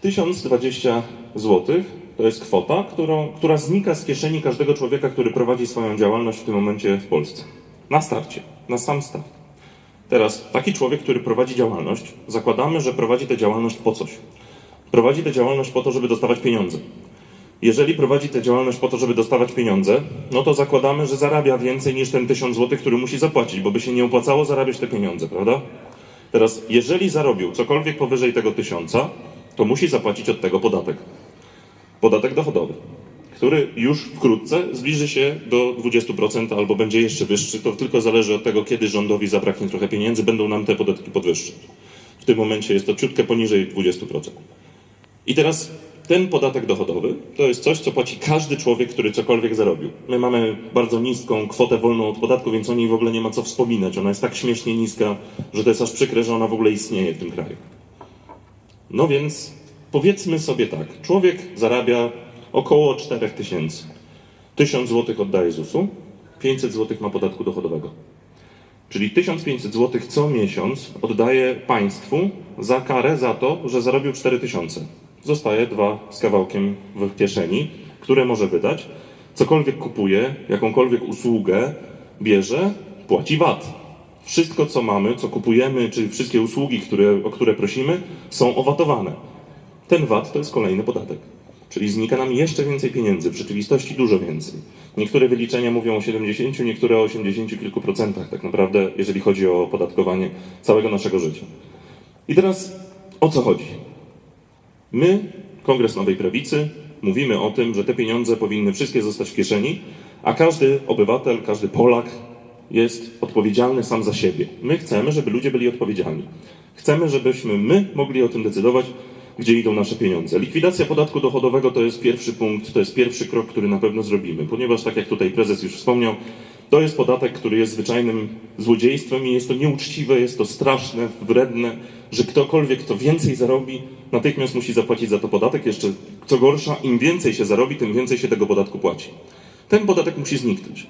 1020 zł to jest kwota, którą, która znika z kieszeni każdego człowieka, który prowadzi swoją działalność w tym momencie w Polsce. Na starcie, na sam start. Teraz taki człowiek, który prowadzi działalność, zakładamy, że prowadzi tę działalność po coś. Prowadzi tę działalność po to, żeby dostawać pieniądze. Jeżeli prowadzi tę działalność po to, żeby dostawać pieniądze, no to zakładamy, że zarabia więcej niż ten 1000 zł, który musi zapłacić, bo by się nie opłacało zarabiać te pieniądze, prawda? Teraz, jeżeli zarobił cokolwiek powyżej tego tysiąca, to musi zapłacić od tego podatek. Podatek dochodowy, który już wkrótce zbliży się do 20% albo będzie jeszcze wyższy. To tylko zależy od tego, kiedy rządowi zabraknie trochę pieniędzy, będą nam te podatki podwyższyć. W tym momencie jest to ciutkę poniżej 20%. I teraz ten podatek dochodowy to jest coś, co płaci każdy człowiek, który cokolwiek zarobił. My mamy bardzo niską kwotę wolną od podatku, więc o niej w ogóle nie ma co wspominać. Ona jest tak śmiesznie niska, że to jest aż przykre, że ona w ogóle istnieje w tym kraju. No więc powiedzmy sobie tak, człowiek zarabia około 4 tysięcy. 1000 zł oddaje ZUS-u, 500 zł ma podatku dochodowego. Czyli 1500 zł co miesiąc oddaje państwu za karę za to, że zarobił 4000. Zostaje dwa z kawałkiem w kieszeni, które może wydać. Cokolwiek kupuje, jakąkolwiek usługę bierze, płaci VAT. Wszystko, co mamy, co kupujemy, czy wszystkie usługi, które, o które prosimy, są owatowane. Ten VAT to jest kolejny podatek. Czyli znika nam jeszcze więcej pieniędzy, w rzeczywistości dużo więcej. Niektóre wyliczenia mówią o 70, niektóre o 80 kilku procentach, tak naprawdę, jeżeli chodzi o opodatkowanie całego naszego życia. I teraz o co chodzi? My, Kongres Nowej Prawicy, mówimy o tym, że te pieniądze powinny wszystkie zostać w kieszeni, a każdy obywatel, każdy Polak jest odpowiedzialny sam za siebie. My chcemy, żeby ludzie byli odpowiedzialni. Chcemy, żebyśmy my mogli o tym decydować, gdzie idą nasze pieniądze. Likwidacja podatku dochodowego to jest pierwszy punkt, to jest pierwszy krok, który na pewno zrobimy, ponieważ tak jak tutaj prezes już wspomniał, to jest podatek, który jest zwyczajnym złodziejstwem i jest to nieuczciwe, jest to straszne, wredne, że ktokolwiek, kto więcej zarobi, natychmiast musi zapłacić za to podatek. Jeszcze co gorsza, im więcej się zarobi, tym więcej się tego podatku płaci. Ten podatek musi zniknąć.